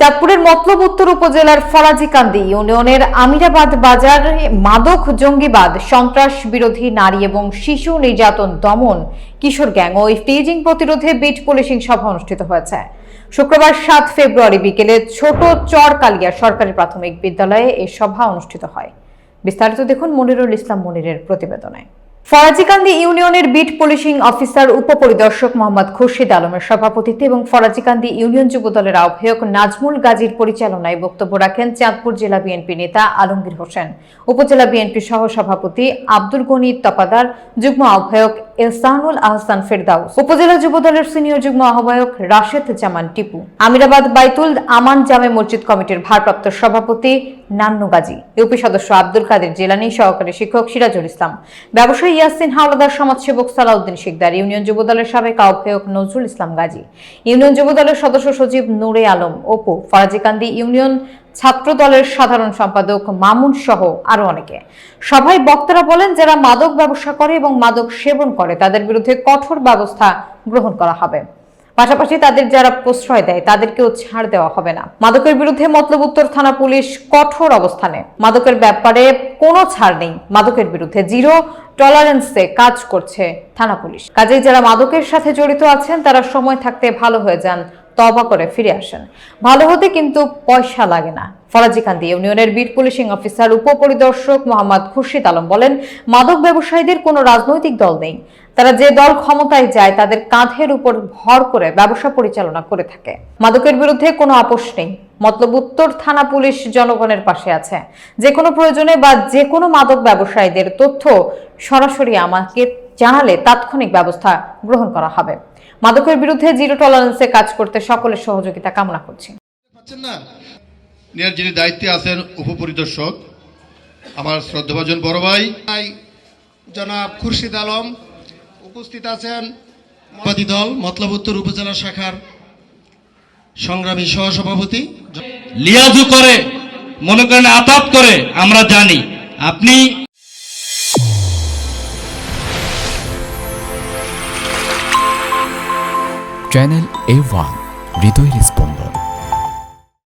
চাঁদপুরের মতলব উত্তর উপজেলার ফরাজিকান্দি ইউনিয়নের আমিরাবাদ বাজারে মাদক জঙ্গিবাদ, সন্ত্রাস বিরোধী নারী এবং শিশু নির্যাতন দমন, কিশোর গ্যাং ও স্টেজিং প্রতিরোধে বিট পুলিশিং সভা অনুষ্ঠিত হয়েছে। শুক্রবার সাত ফেব্রুয়ারি বিকেলে ছোট চরকালিয়া সরকারি প্রাথমিক বিদ্যালয়ে এই সভা অনুষ্ঠিত হয়। বিস্তারিত দেখুন মনিরুল ইসলাম মনিরের প্রতিবেদনে। ফরাজিকান্দি ইউনিয়নের বিট পুলিশিং অফিসার উপপরিদর্শক মোহাম্মদ খুরশিদ আলমের সভাপতিত্বে এবং ফরাজিকান্দি ইউনিয়ন যুবদলের আহ্বায়ক নাজমুল গাজীর পরিচালনায় বক্তব্য রাখেন চাঁদপুর জেলা বিএনপি নেতা আলমগীর হোসেন। উপজেলা বিএনপি সহ সভাপতি আব্দুল গনি তপাদার, যুগ্ম আহ্বায়ক এহসানুল আহসান ফেরদাউস। উপজেলা যুবদলের সিনিয়র যুগ্ম আহ্বায়ক রাশেদ জামান টিপু। আমিরাবাদ বাইতুল আমান জামে মসজিদ কমিটির ভারপ্রাপ্ত সভাপতি নান্নু গাজী, ইউপি সদস্য আব্দুল কাদের, জেলানি সহকারী শিক্ষক সিরাজুল ইসলাম, ব্যবসায়ী ইয়াসিন হাওলাদার, সমাজসেবক সালাউদ্দিন শিকদার, ইউনিয়ন যুবদলের সাবেক আহ্বায়ক নজরুল ইসলাম গাজী, ইউনিয়ন যুবদলের সদস্য সচিব নূরে আলম, অপু ফরাজিকান্দি ইউনিয়ন ছাত্র দলের সাধারণ সম্পাদক মামুন সহ আরও অনেকে। সভায় বক্তারা বলেন, যারা মাদক ব্যবসা করে এবং মাদক সেবন করে, তাদের বিরুদ্ধে কঠোর ব্যবস্থা গ্রহণ করা হবে। পাশাপাশি তাদের যারা প্রশ্রয় দেয়, তাদেরকেও ছাড় দেওয়া হবে না। মাদকের বিরুদ্ধে মতলব উত্তর থানা পুলিশ কঠোর অবস্থানে। মাদকের ব্যাপারে কোনো ছাড় নেই। মাদকের বিরুদ্ধে জিরো টলারেন্সে কাজ করছে থানা পুলিশ। কাজেই যারা মাদকের সাথে জড়িত আছেন, তারা সময় থাকতে ভালো হয়ে যান তবা করে ফিরে আসেন। ভালো হতে কিন্তু পয়সা লাগে না। ফরাজি ফরাজিকান্দি ইউনিয়নের বিট পুলিশিং অফিসার, উপপরিদর্শক মোহাম্মদ খুরশিদ আলম বলেন, মাদক ব্যবসায়ীদের কোনো রাজনৈতিক দল নেই। তারা যে দল ক্ষমতায় যায় তাদের কাঁধের উপর ভর করে ব্যবসা পরিচালনা করে থাকে। মাদকের বিরুদ্ধে কোনো আপোষ নেই। মতলব উত্তর থানা পুলিশ জনগণের পাশে আছে। যে কোনো প্রয়োজনে বা যে কোনো মাদক ব্যবসায়ীদের তথ্য সরাসরি আমাকে জানালে তাৎক্ষণিক ব্যবস্থা গ্রহণ করা হবে। মাদকের বিরুদ্ধে জিরো টলারেন্সে কাজ করতে সকলের সহযোগিতা কামনা করছি। যিনি দায়িত্বে আছেন উপপরিদর্শক আমার শ্রদ্ধাভাজন বড় ভাই জনাব খুরশিদ আলম উপস্থিত আছেন বাদী দল মতলব উত্তর উপজেলা শাখার সংগ্রামী সহসভাপতি। লিয়াজু করে মনে করেন আতাত করে আমরা জানি। আপনি চ্যানেল এ ওয়ান হৃদয়ের স্পন্দন।